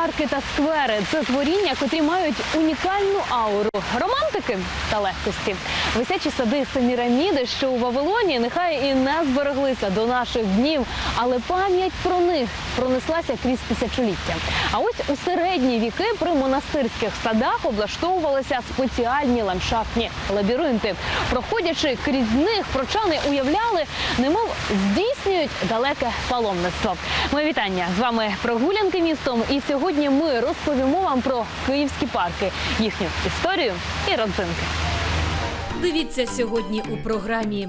парки та сквери. Це творіння, котрі мають унікальну ауру романтики та легкості. Висячі сади Семіраміди, що у Вавилоні, нехай і не збереглися до наших днів, але пам'ять про них пронеслася крізь тисячоліття. А ось у середні віки при монастирських садах облаштовувалися спеціальні ландшафтні лабіринти. Проходячи крізь них, прочани уявляли, немов здійснюють далеке паломництво. Моє вітання з вами прогулянки містом. І сьогодні ми розповімо вам про київські парки, їхню історію і родзинки. Дивіться сьогодні у програмі.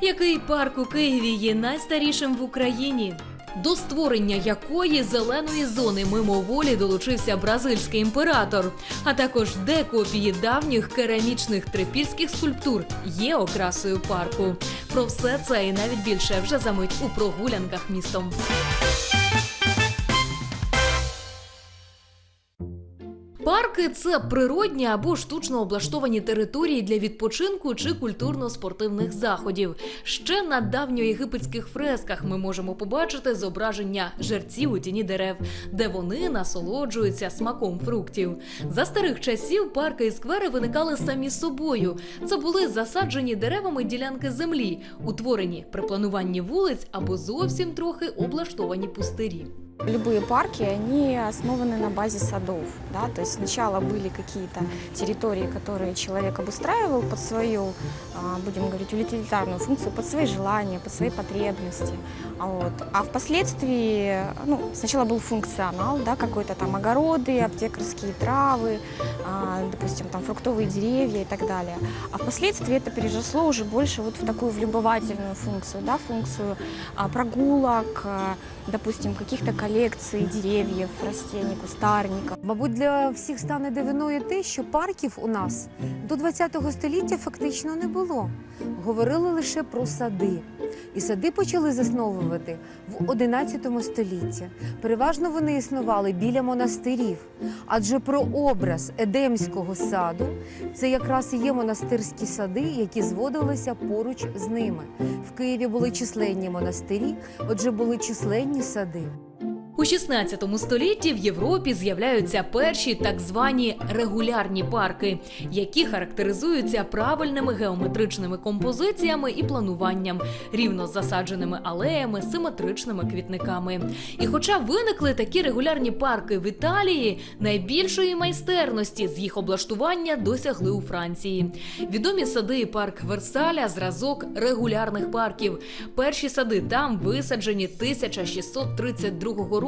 Який парк у Києві є найстарішим в Україні? До створення якої зеленої зони мимоволі долучився бразильський імператор, а також де копії давніх керамічних трипільських скульптур є окрасою парку. Про все це і навіть більше вже за мить у прогулянках містом. Парки це природні або штучно облаштовані території для відпочинку чи культурно-спортивних заходів. Ще на давньоєгипетських фресках ми можемо побачити зображення жерців у тіні дерев, де вони насолоджуються смаком фруктів. За старих часів парки і сквери виникали самі собою. Це були засаджені деревами ділянки землі, утворені при плануванні вулиць або зовсім трохи облаштовані пустирі. Любые парки, они основаны на базе садов. Да? То есть сначала были какие-то территории, которые человек обустраивал под свою, а, будем говорить, утилитарную функцию, под свои желания, под свои потребности. Вот. А впоследствии, ну, сначала был функционал, да, какой-то там огороды, аптекарские травы, а, допустим, там фруктовые деревья и так далее. А впоследствии это переросло уже больше вот в такую влюбовательную функцию, да, функцию а, прогулок, допустим, каких-то коллекций деревьев, растений, кустарников. Мабуть, для всіх стане дивиною те, що парків у нас до ХХ століття фактично не було. Говорили лише про сади. І сади почали засновувати в XI столітті. Переважно вони існували біля монастирів. Адже про образ едемського саду це якраз і є монастирські сади, які зводилися поруч з ними. В Києві були численні монастирі, отже, були численні сади. У 16 столітті в Європі з'являються перші так звані регулярні парки, які характеризуються правильними геометричними композиціями і плануванням, рівно засадженими алеями, симетричними квітниками. І хоча виникли такі регулярні парки в Італії, найбільшої майстерності з їх облаштування досягли у Франції. Відомі сади і парк Версаля зразок регулярних парків. Перші сади там висаджені 1632 року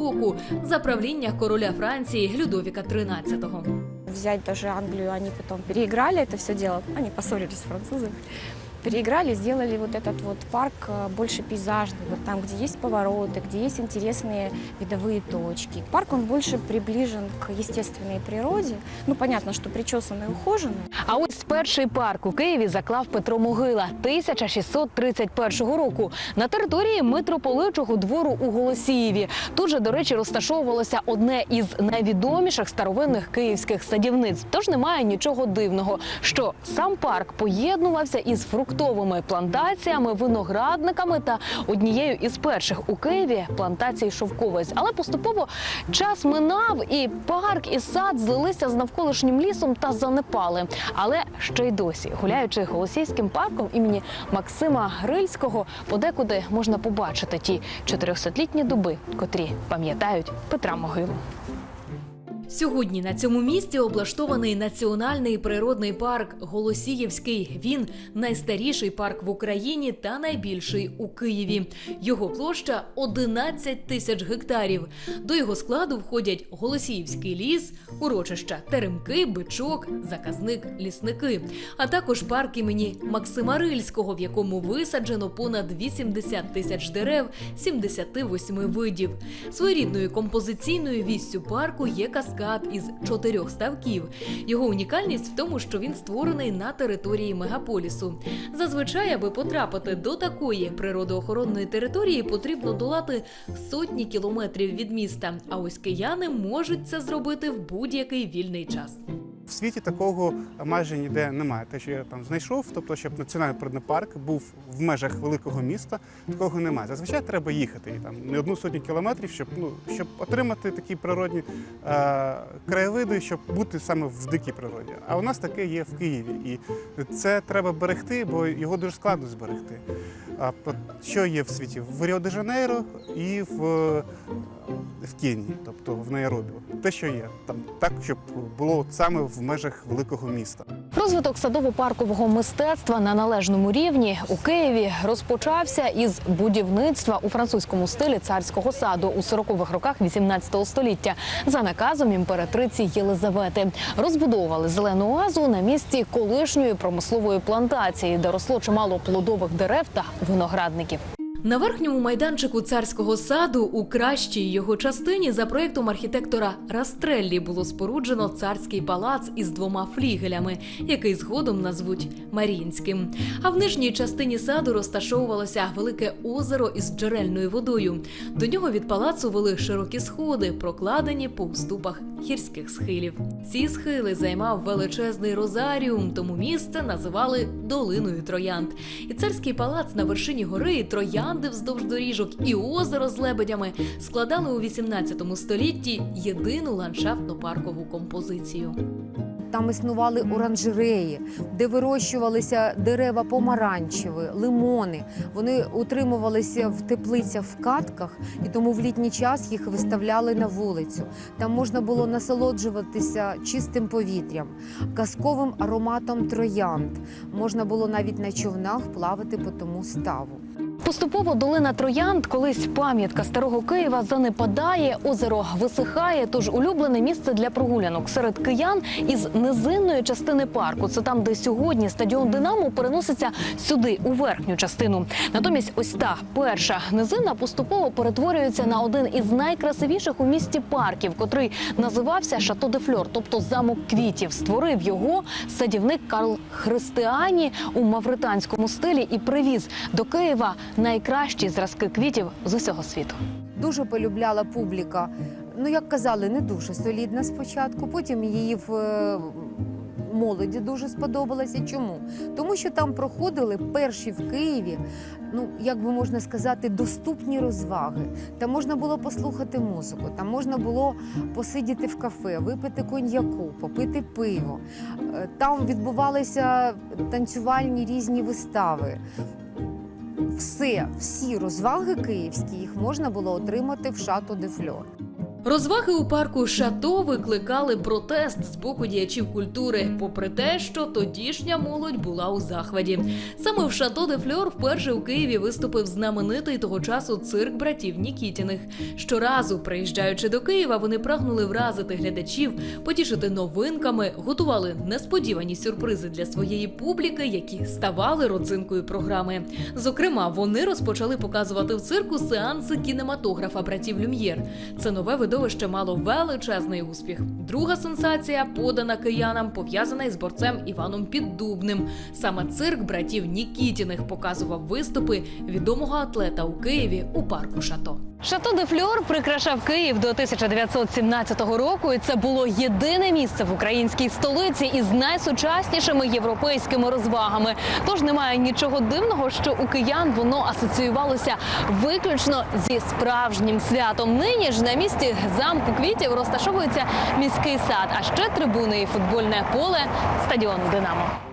за правління короля Франції Людовіка XIII. Взять даже Англию, они потом переиграли это все дело, они поссорились с французами, переиграли, сделали вот этот вот парк э, больше пейзажный, вот там, где есть повороты, где есть интересные видовые точки. Парк, он больше приближен к естественной природе. Ну, понятно, что причесанный и ухоженный. А ось перший парк у Києві заклав Петро Могила 1631 року на території митрополичого двору у Голосіїві. Тут же, до речі, розташовувалося одне із найвідоміших старовинних київських садівниць. Тож немає нічого дивного, що сам парк поєднувався із фруктовими плантаціями, виноградниками та однією із перших у Києві плантацій шовковиць. Але поступово час минав, і парк і сад злилися з навколишнім лісом та занепали. Але ще й досі, гуляючи голосійським парком імені Максима Грильського, подекуди можна побачити ті 400-літні дуби, котрі пам'ятають Петра Могилу. Сьогодні на цьому місці облаштований національний природний парк Голосіївський. Він найстаріший парк в Україні та найбільший у Києві. Його площа 11 тисяч гектарів. До його складу входять Голосіївський ліс, урочища Теремки, Бичок, заказник, лісники, а також парк імені Максима Рильського, в якому висаджено понад 80 тисяч дерев 78 видів. Своєрідною композиційною вістю парку є каскад із чотирьох ставків. Його унікальність в тому, що він створений на території мегаполісу. Зазвичай, аби потрапити до такої природоохоронної території, потрібно долати сотні кілометрів від міста. А ось кияни можуть це зробити в будь-який вільний час. В світі такого майже ніде немає. Те, що я там знайшов, тобто, щоб національний природний парк був в межах великого міста, такого немає. Зазвичай треба їхати там не одну сотню кілометрів, щоб ну щоб отримати такі природні е, краєвиди, щоб бути саме в дикій природі. А у нас таке є в Києві, і це треба берегти, бо його дуже складно зберегти. А що є в світі? В Ріо-де-Жанейро і в, е, в Кенії, тобто в Найробі. Те, що є, там так, щоб було саме в межах великого міста. Розвиток садово-паркового мистецтва на належному рівні у Києві розпочався із будівництва у французькому стилі царського саду у 40-х роках 18 століття за наказом імператриці Єлизавети. Розбудовували зелену оазу на місці колишньої промислової плантації, де росло чимало плодових дерев та виноградників. На верхньому майданчику царського саду у кращій його частині за проєктом архітектора Растреллі було споруджено царський палац із двома флігелями, який згодом назвуть Маріїнським. А в нижній частині саду розташовувалося велике озеро із джерельною водою. До нього від палацу вели широкі сходи, прокладені по уступах гірських схилів. Ці схили займав величезний розаріум, тому місце називали долиною троянд. І царський палац на вершині гори, і троянди вздовж доріжок, і озеро з лебедями складали у 18 столітті єдину ландшафтно-паркову композицію. Там існували оранжереї, де вирощувалися дерева помаранчеві, лимони. Вони утримувалися в теплицях в катках, і тому в літній час їх виставляли на вулицю. Там можна було насолоджуватися чистим повітрям, казковим ароматом троянд. Можна було навіть на човнах плавати по тому ставу. Поступово долина Троянд, колись пам'ятка старого Києва, занепадає, озеро висихає. Тож улюблене місце для прогулянок серед киян із низинної частини парку. Це там, де сьогодні стадіон Динамо переноситься сюди, у верхню частину. Натомість, ось та перша низина поступово перетворюється на один із найкрасивіших у місті парків, котрий називався Шато де Фльор, тобто замок квітів. Створив його садівник Карл Христиані у мавританському стилі і привіз до Києва найкращі зразки квітів з усього світу. Дуже полюбляла публіка. Ну, як казали, не дуже солідна спочатку. Потім її в е, молоді дуже сподобалася. Чому? Тому що там проходили перші в Києві, ну як би можна сказати, доступні розваги. Там можна було послухати музику, там можна було посидіти в кафе, випити коньяку, попити пиво. Е, Там відбувалися танцювальні різні вистави. Все, всі розваги київські їх можна було отримати в Шато де Фльор. Розваги у парку Шато викликали протест з боку діячів культури, попри те, що тодішня молодь була у захваті. Саме в Шато де Фльор вперше у Києві виступив знаменитий того часу цирк братів Нікітіних. Щоразу, приїжджаючи до Києва, вони прагнули вразити глядачів, потішити новинками, готували несподівані сюрпризи для своєї публіки, які ставали родзинкою програми. Зокрема, вони розпочали показувати в цирку сеанси кінематографа братів Люм'єр. Це нове видовище мало величезний успіх. Друга сенсація, подана киянам, пов'язана із борцем Іваном Піддубним. Саме цирк братів Нікітіних показував виступи відомого атлета у Києві у парку Шато. Шато де Фльор прикрашав Київ до 1917 року, і це було єдине місце в українській столиці із найсучаснішими європейськими розвагами. Тож немає нічого дивного, що у киян воно асоціювалося виключно зі справжнім святом. Нині ж на місці замку квітів розташовується міський сад, а ще трибуни і футбольне поле стадіон Динамо.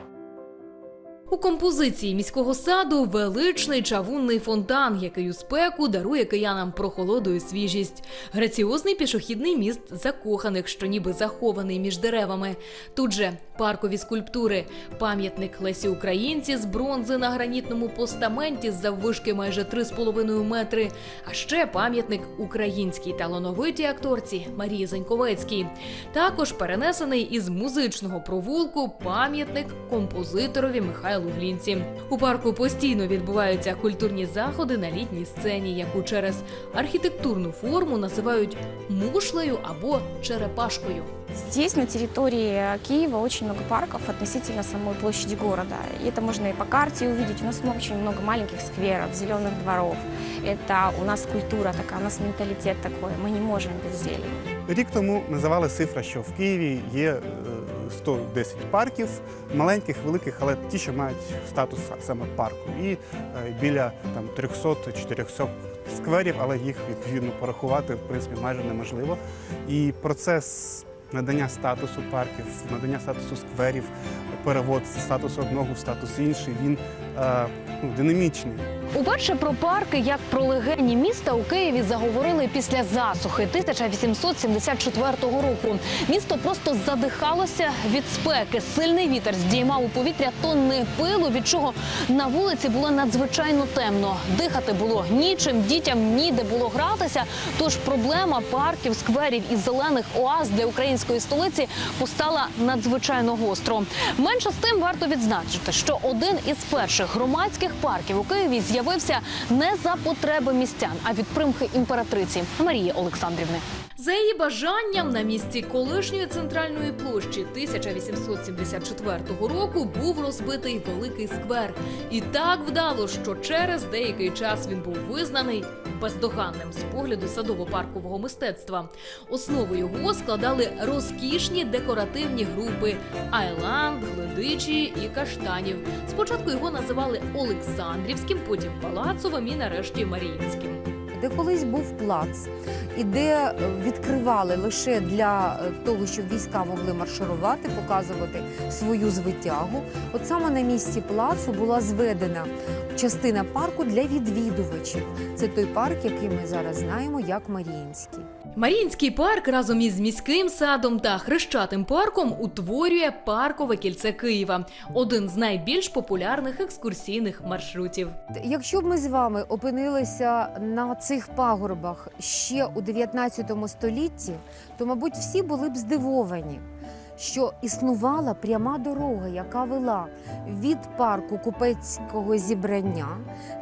У композиції міського саду величний чавунний фонтан, який у спеку дарує киянам прохолоду і свіжість. Граціозний пішохідний міст закоханих, що ніби захований між деревами. Тут же паркові скульптури, пам'ятник Лесі Українці з бронзи на гранітному постаменті з заввишки майже 3,5 метри. А ще пам'ятник українській талановитій акторці Марії Заньковецькій. Також перенесений із музичного провулку пам'ятник композиторові Михайлу Глінці. У парку постійно відбуваються культурні заходи на літній сцені, яку через архітектурну форму називають мушлею або черепашкою. Здесь, на территории Киева, очень много парков относительно самой площади города. И это можно и по карте увидеть. У нас очень много маленьких скверов, зеленых дворов. Это у нас культура такая, у нас менталитет такой. Мы не можем без зелени. Рік тому називали цифра, що в Києві є е, 110 парків, маленьких, великих, але ті, що мають статус саме парку. І е, біля там 300-400 скверів, але їх відповідно порахувати в принципі майже неможливо. І процес надання статусу парків, надання статусу скверів, перевод статусу одного в статус інший, він е, ну, динамічний. Уперше про парки як про легені міста у Києві заговорили після засухи 1874 року. Місто просто задихалося від спеки. Сильний вітер здіймав у повітря тонни пилу, від чого на вулиці було надзвичайно темно. Дихати було нічим, дітям ніде було гратися. Тож проблема парків, скверів і зелених оаз для української столиці постала надзвичайно гостро. Менше з тим варто відзначити, що один із перших громадських парків у Києві з'явився не за потреби містян, а від примхи імператриці Марії Олександрівни. За її бажанням на місці колишньої центральної площі 1874 року був розбитий великий сквер. І так вдало, що через деякий час він був визнаний бездоганним з погляду садово-паркового мистецтва. Основу його складали розкішні декоративні групи Айланд, Гледичі і Каштанів. Спочатку його називали Олександрівським, потім Палацовим і нарешті Маріїнським. Де колись був плац, і де е, відкривали лише для е, того, щоб війська могли марширувати, показувати свою звитягу. От саме на місці плацу була зведена частина парку для відвідувачів. Це той парк, який ми зараз знаємо як Маріїнський. Маріїнський парк разом із міським садом та хрещатим парком утворює паркове кільце Києва, один з найбільш популярних екскурсійних маршрутів. Якщо б ми з вами опинилися на цих пагорбах ще у 19 столітті, то, мабуть, всі були б здивовані, що існувала пряма дорога, яка вела від парку купецького зібрання,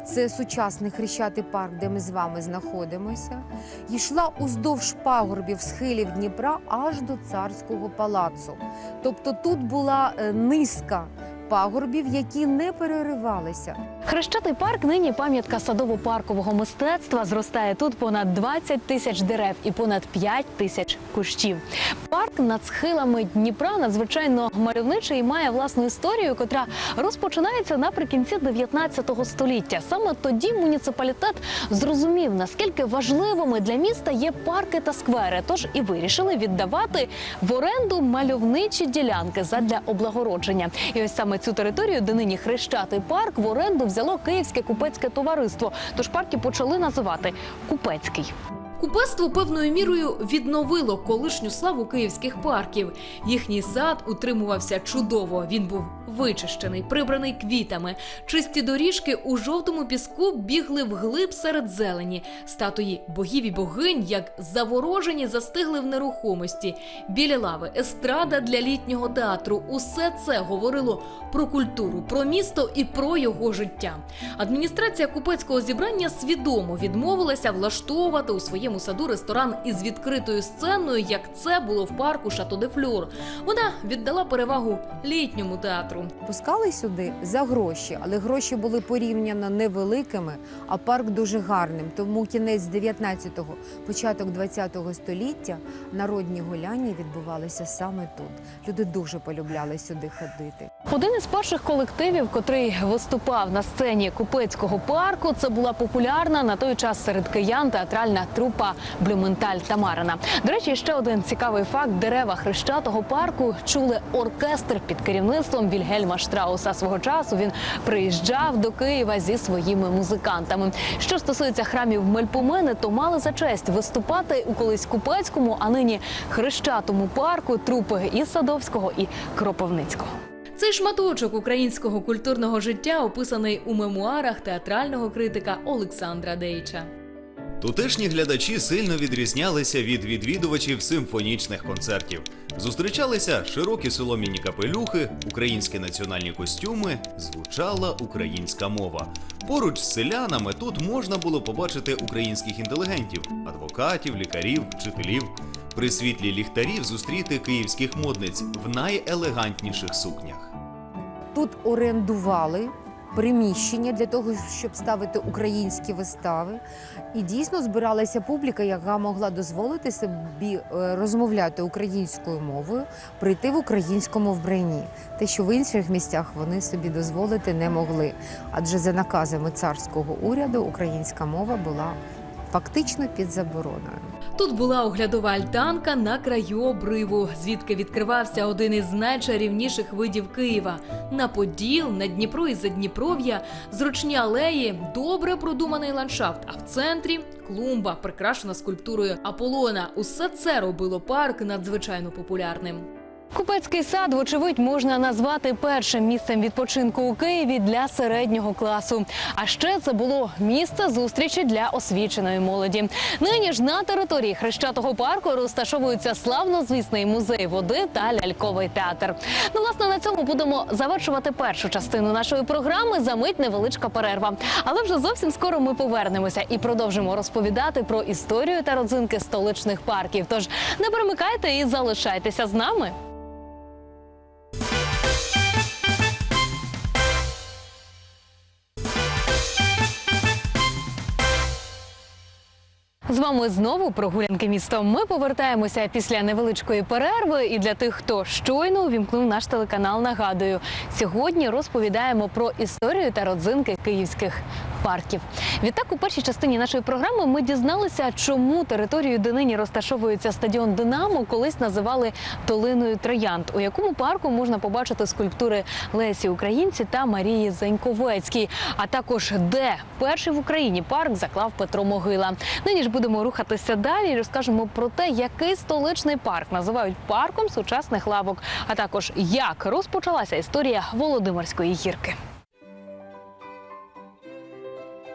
це сучасний хрещатий парк, де ми з вами знаходимося, йшла уздовж пагорбів схилів Дніпра аж до царського палацу. Тобто тут була е, низка пагорбів, які не переривалися. Хрещатий парк нині пам'ятка садово-паркового мистецтва. Зростає тут понад 20 тисяч дерев і понад 5 тисяч кущів. Парк над схилами Дніпра надзвичайно мальовничий і має власну історію, котра розпочинається наприкінці 19 століття. Саме тоді муніципалітет зрозумів, наскільки важливими для міста є парки та сквери. Тож і вирішили віддавати в оренду мальовничі ділянки задля облагородження. І ось саме цю територію, де нині хрещатий парк, в оренду взяло Київське купецьке товариство. Тож парки почали називати Купецький. Купецтво певною мірою відновило колишню славу київських парків. Їхній сад утримувався чудово. Він був вичищений, прибраний квітами. Чисті доріжки у жовтому піску бігли вглиб серед зелені. Статуї богів і богинь, як заворожені, застигли в нерухомості. Біля лави, естрада для літнього театру. Усе це говорило про культуру, про місто і про його життя. Адміністрація купецького зібрання свідомо відмовилася влаштовувати у своєму саду ресторан із відкритою сценою, як це було в парку Шато де Флюр. Вона віддала перевагу літньому театру. Пускали сюди за гроші, але гроші були порівняно невеликими, а парк дуже гарним. Тому кінець 19-го, початок 20-го століття народні гуляння відбувалися саме тут. Люди дуже полюбляли сюди ходити. Один із перших колективів, котрий виступав на сцені купецького парку, це була популярна на той час серед киян театральна трупа Блюменталь Тамарина. До речі, ще один цікавий факт: дерева хрещатого парку чули оркестр під керівництвом Вільгельма Штрауса. Свого часу він приїжджав до Києва зі своїми музикантами. Що стосується храмів Мельпомени, то мали за честь виступати у колись купецькому, а нині хрещатому парку трупи і Садовського, і Кропивницького. Цей шматочок українського культурного життя описаний у мемуарах театрального критика Олександра Дейча. Тутешні глядачі сильно відрізнялися від відвідувачів симфонічних концертів. Зустрічалися широкі солом'яні капелюхи, українські національні костюми, звучала українська мова. Поруч з селянами тут можна було побачити українських інтелігентів, адвокатів, лікарів, вчителів. При світлі ліхтарів зустріти київських модниць в найелегантніших сукнях. Тут орендували приміщення для того, щоб ставити українські вистави. І дійсно збиралася публіка, яка могла дозволити собі е, розмовляти українською мовою, прийти в українському вбранні. Те, що в інших місцях вони собі дозволити не могли. Адже за наказами царського уряду українська мова була фактично під забороною. Тут була оглядова альтанка на краю обриву, звідки відкривався один із найчарівніших видів Києва. На Поділ, на Дніпро і Задніпров'я, зручні алеї, добре продуманий ландшафт. А в центрі клумба, прикрашена скульптурою Аполлона. Усе це робило парк надзвичайно популярним. Купецький сад, вочевидь, можна назвати першим місцем відпочинку у Києві для середнього класу. А ще це було місце зустрічі для освіченої молоді. Нині ж на території хрещатого парку розташовується славнозвісний музей води та ляльковий театр. Ну, власне, на цьому будемо завершувати першу частину нашої програми. Замить невеличка перерва. Але вже зовсім скоро ми повернемося і продовжимо розповідати про історію та родзинки столичних парків. Тож не перемикайте і залишайтеся з нами. З вами знову прогулянки містом. Ми повертаємося після невеличкої перерви. І для тих, хто щойно увімкнув наш телеканал, нагадую, сьогодні розповідаємо про історію та родзинки київських парків. Відтак, у першій частині нашої програми ми дізналися, чому територію, де нині розташовується стадіон Динамо, колись називали долиною Троянд, у якому парку можна побачити скульптури Лесі Українці та Марії Заньковецькій, а також де перший в Україні парк заклав Петро Могила. Нині ж будемо рухатися далі і розкажемо про те, який столичний парк називають парком сучасних лавок, а також як розпочалася історія Володимирської гірки.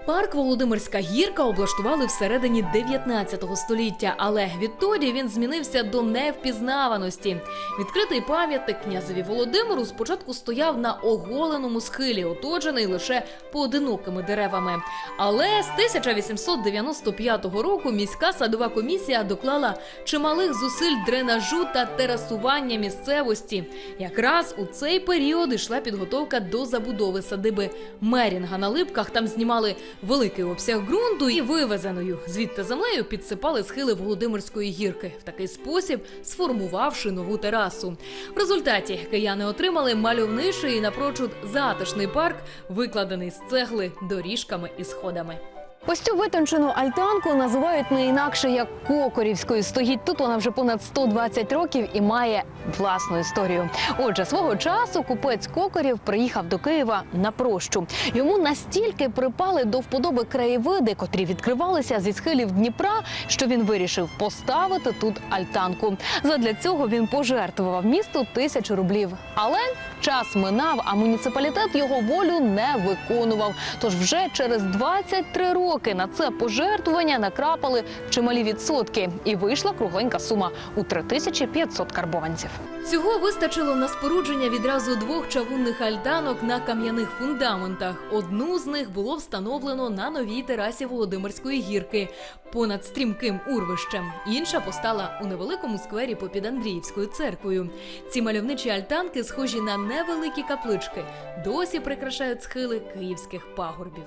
Парк Володимирська гірка облаштували всередині 19 століття, але відтоді він змінився до невпізнаваності. Відкритий пам'ятник князеві Володимиру спочатку стояв на оголеному схилі, оточений лише поодинокими деревами. Але з 1895 року міська садова комісія доклала чималих зусиль дренажу та терасування місцевості. Якраз у цей період йшла підготовка до забудови садиби Мерінга на липках. Там знімали великий обсяг ґрунту і вивезеною звідти землею підсипали схили Володимирської гірки, в такий спосіб сформувавши нову терасу. В результаті кияни отримали мальовничий і напрочуд затишний парк, викладений з цегли доріжками і сходами. Ось цю витончену альтанку називають не інакше як Кокорівською. Стоїть тут вона вже понад 120 років і має власну історію. Отже, свого часу купець Кокорів приїхав до Києва на прощу. Йому настільки припали до вподоби краєвиди, котрі відкривалися зі схилів Дніпра, що він вирішив поставити тут альтанку. Задля цього він пожертвував місту тисячу рублів. Але час минав, а муніципалітет його волю не виконував. Тож вже через 23 роки на це пожертвування накрапали чималі відсотки, і вийшла кругленька сума у 3500 карбованців. Цього вистачило на спорудження відразу двох чавунних альтанок на кам'яних фундаментах. Одну з них було встановлено на новій терасі Володимирської гірки понад стрімким урвищем. Інша постала у невеликому сквері попід Андріївською церквою. Ці мальовничі альтанки, схожі на невеликі каплички, досі прикрашають схили київських пагорбів.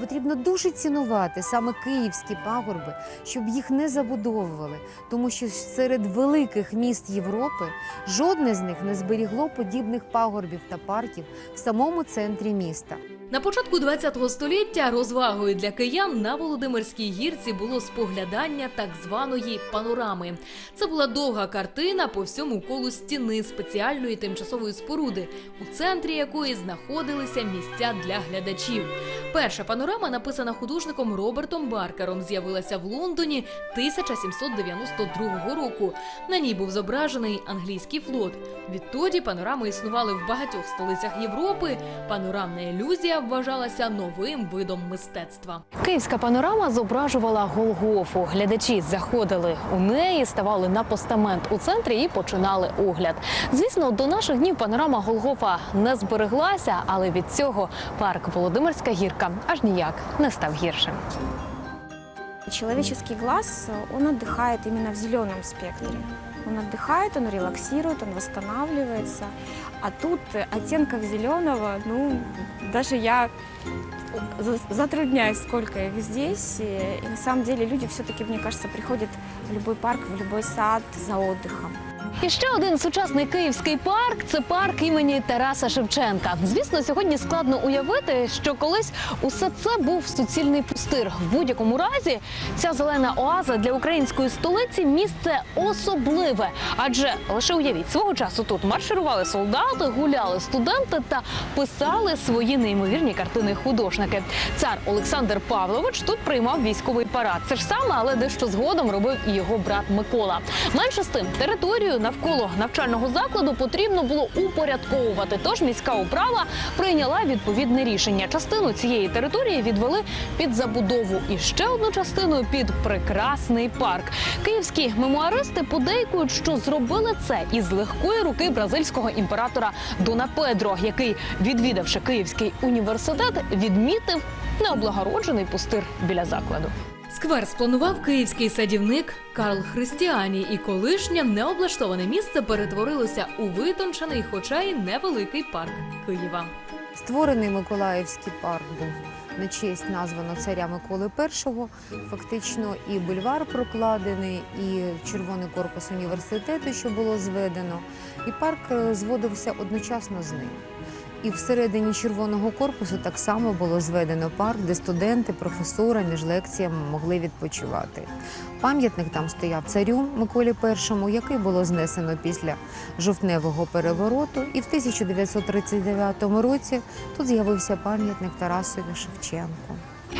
Потрібно дуже цінувати саме київські пагорби, щоб їх не забудовували, тому що серед великих міст Європи жодне з них не зберігло подібних пагорбів та парків в самому центрі міста. На початку ХХ століття розвагою для киян на Володимирській гірці було споглядання так званої панорами. Це була довга картина по всьому колу стіни спеціальної тимчасової споруди, у центрі якої знаходилися місця для глядачів. Перша панорама, написана художником Робертом Баркером, з'явилася в Лондоні 1792 року. На ній був зображений англійський флот. Відтоді панорами існували в багатьох столицях Європи. Панорамна ілюзія вважалася новим видом мистецтва. Київська панорама зображувала Голгофу. Глядачі заходили у неї, ставали на постамент у центрі і починали огляд. Звісно, до наших днів панорама Голгофа не збереглася, але від цього парк Володимирська гірка аж ніяк не став гіршим. Человеческий глаз, э, он отдыхает именно в зеленом спектре. Он отдыхает, он релаксирует, он восстанавливается. А тут оттенков зеленого, ну, даже я за- затрудняюсь, сколько их здесь. И на самом деле люди все-таки, мне кажется, приходят в любой парк, в любой сад за отдыхом. І ще один сучасний київський парк це парк імені Тараса Шевченка. Звісно, сьогодні складно уявити, що колись усе це був суцільний пустир. В будь-якому разі ця зелена оаза для української столиці місце особливе. Адже лише уявіть, свого часу тут марширували солдати, гуляли студенти та писали свої неймовірні картини художники. Цар Олександр Павлович тут приймав військовий парад. Це ж саме, але дещо згодом робив і його брат Микола. Менше з тим, територію навколо навчального закладу потрібно було упорядковувати. Тож міська управа прийняла відповідне рішення. Частину цієї території відвели під забудову і ще одну частину під прекрасний парк. Київські мемуаристи подейкують, що зробили це із легкої руки бразильського імператора Дона Педро, який, відвідавши Київський університет, відмітив необлагороджений пустир біля закладу. Сквер спланував київський садівник Карл Христіані, і колишнє необлаштоване місце перетворилося у витончений, хоча й невеликий парк Києва. Створений Миколаївський парк був на честь названо царя Миколи І. Фактично і бульвар прокладений, і червоний корпус університету, що було зведено, і парк е, зводився одночасно з ним. І всередині червоного корпусу так само було зведено парк, де студенти, професура між лекціями могли відпочивати. Пам'ятник там стояв царю Миколі І, який було знесено після жовтневого перевороту. І в 1939 році тут з'явився пам'ятник Тарасові Шевченку.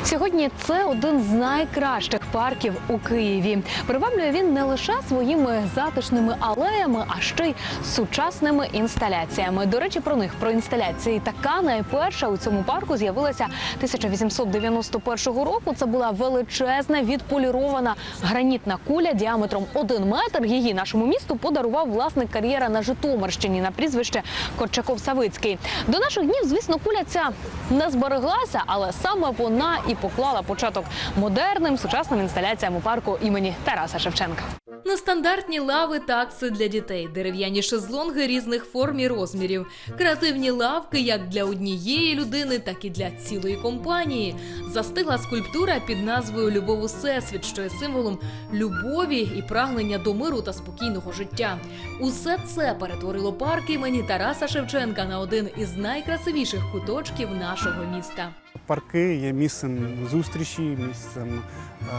Сьогодні це один з найкращих парків у Києві. Приваблює він не лише своїми затишними алеями, а ще й сучасними інсталяціями. До речі, про них про інсталяції така найперша у цьому парку з'явилася 1891 року. Це була величезна відполірована гранітна куля діаметром 1 метр. Її нашому місту подарував власник кар'єра на Житомирщині на прізвище Корчаков Савицький. До наших днів, звісно, куля ця не збереглася, але саме вона і поклала початок модерним сучасним інсталяціям у парку імені Тараса Шевченка. Нестандартні лави такси для дітей, дерев'яні шезлонги різних форм і розмірів, креативні лавки як для однієї людини, так і для цілої компанії. Застигла скульптура під назвою Любов у Всесвіт, що є символом любові і прагнення до миру та спокійного життя. Усе це перетворило парк імені Тараса Шевченка на один із найкрасивіших куточків нашого міста. Парки є місцем зустрічі, місцем, е,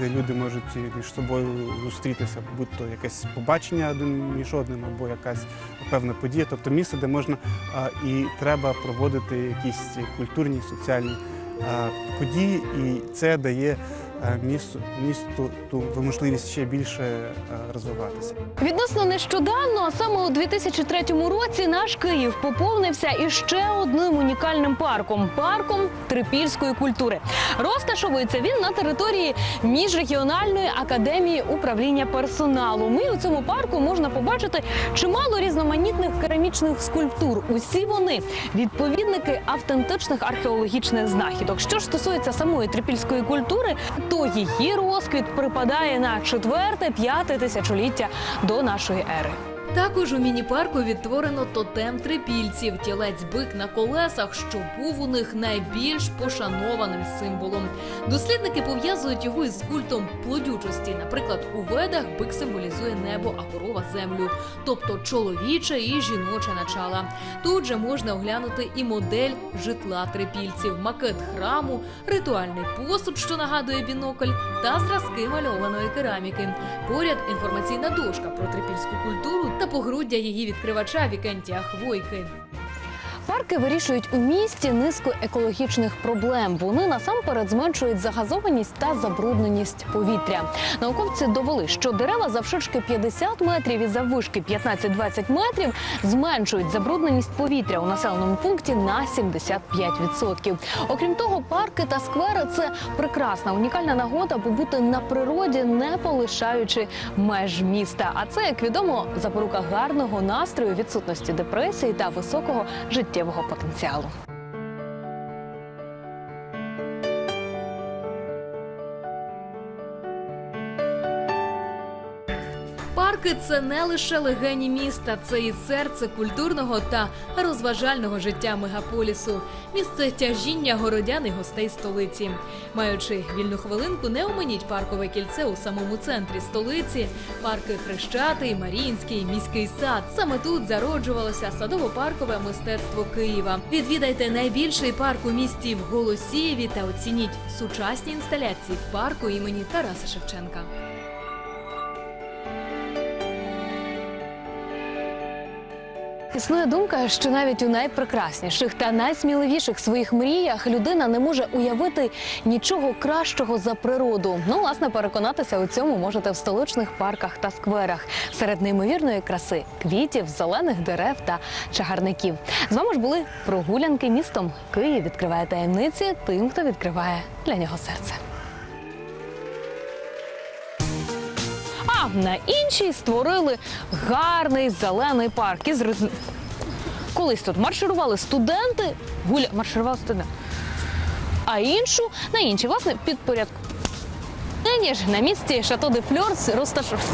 де люди можуть між собою зустрітися, будь то якесь побачення один між одним або якась певна подія. Тобто місце, де можна е, і треба проводити якісь культурні, соціальні е, події, і це дає місту, місту ту можливість ще більше е, розвиватися. Відносно нещодавно, саме у 2003 році, наш Київ поповнився іще одним унікальним парком парком трипільської культури. Розташовується він на території міжрегіональної академії управління персоналу. Ми у цьому парку можна побачити чимало різноманітних керамічних скульптур. Усі вони відповідники автентичних археологічних знахідок. Що ж стосується самої трипільської культури, то її розквіт припадає на четверте-п'яте тисячоліття до нашої ери. Також у міні-парку відтворено тотем трипільців, тілець бик на колесах, що був у них найбільш пошанованим символом. Дослідники пов'язують його із культом плодючості. Наприклад, у ведах бик символізує небо, а корова землю, тобто чоловіче і жіноче начала. Тут же можна оглянути і модель житла трипільців, макет храму, ритуальний посуд, що нагадує бінокль, та зразки мальованої кераміки. Поряд інформаційна дошка про трипільську культуру та погруддя її відкривача Вікентія Хвойки. Парки вирішують у місті низку екологічних проблем. Вони насамперед зменшують загазованість та забрудненість повітря. Науковці довели, що дерева завширшки 50 метрів і заввишки 15-20 метрів зменшують забрудненість повітря у населеному пункті на 75%. Окрім того, парки та сквери це прекрасна унікальна нагода побути на природі, не полишаючи меж міста. А це, як відомо, запорука гарного настрою, відсутності депресії та високого життєвого потенціалу. Парки це не лише легені міста, це і серце культурного та розважального життя мегаполісу, місце тяжіння городян і гостей столиці. Маючи вільну хвилинку, не оминіть паркове кільце у самому центрі столиці, парки Хрещатий, Маріїнський, міський сад. Саме тут зароджувалося садово-паркове мистецтво Києва. Відвідайте найбільший парк у місті в Голосієві та оцініть сучасні інсталяції в парку імені Тараса Шевченка. Існує думка, що навіть у найпрекрасніших та найсміливіших своїх мріях людина не може уявити нічого кращого за природу. Ну, власне, переконатися у цьому можете в столичних парках та скверах серед неймовірної краси квітів, зелених дерев та чагарників. З вами ж були прогулянки містом. Київ відкриває таємниці тим, хто відкриває для нього серце. А на іншій створили гарний зелений парк із роз... Колись тут марширували студенти, гуля марширували студенти. А іншу на іншій, власне, підпорядку. Нині ж на місці Шато де Фльорс розташовано.